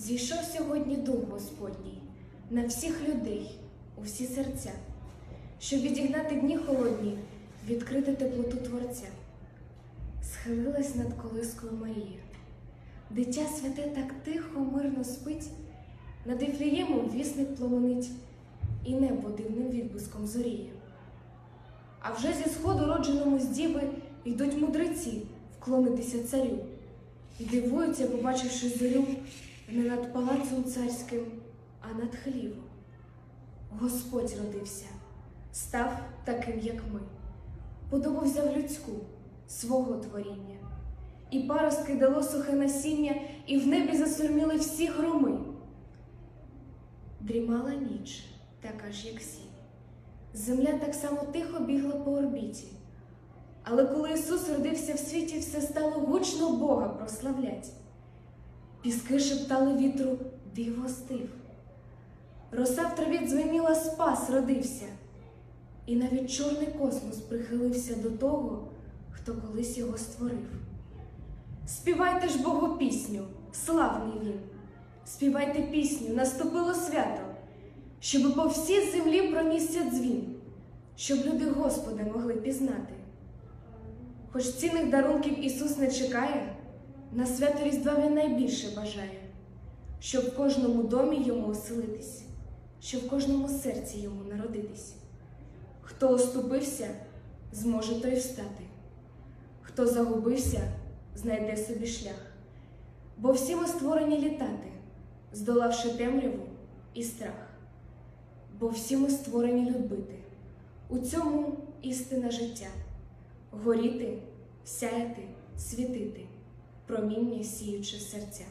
Зійшов сьогодні дух Господній на всіх людей, у всі серця, щоб відігнати дні холодні, відкрити теплоту Творця. Схилилась над колискою Марія. Дитя святе так тихо, мирно спить, над Іфліємом вісник пломенить, і небо дивним відблиском зоріє. А вже зі сходу, родженому з діви, йдуть мудреці вклонитися царю. І дивуються, побачивши зорю, не над палацом царським, а над хлівом. Господь родився, став таким, як ми, подобу взяв людську, свого творіння, і паростки дало сухе насіння, і в небі засурміли всі громи. Дрімала ніч, така ж, як сі. Земля так само тихо бігла по орбіті. Але коли Ісус родився в світі, все стало гучно Бога прославлять. Піски шептали вітру диво стив. Роса в траві дзвеніла спас родився, і навіть чорний космос прихилився до того, хто колись його створив. Співайте ж Богу пісню, славний він, співайте пісню, наступило свято, щоб по всій землі пронісся дзвін, щоб люди Господа могли пізнати. Хоч цінних дарунків Ісус не чекає, на свято Різдва Він найбільше бажає, щоб в кожному домі йому оселитись, щоб в кожному серці йому народитись. Хто оступився, зможе той встати, хто загубився, знайде собі шлях. Бо всі ми створені літати, здолавши темряву і страх. Бо всі ми створені любити, у цьому істина життя горіти, сяяти, світити, проміння сіючи серця.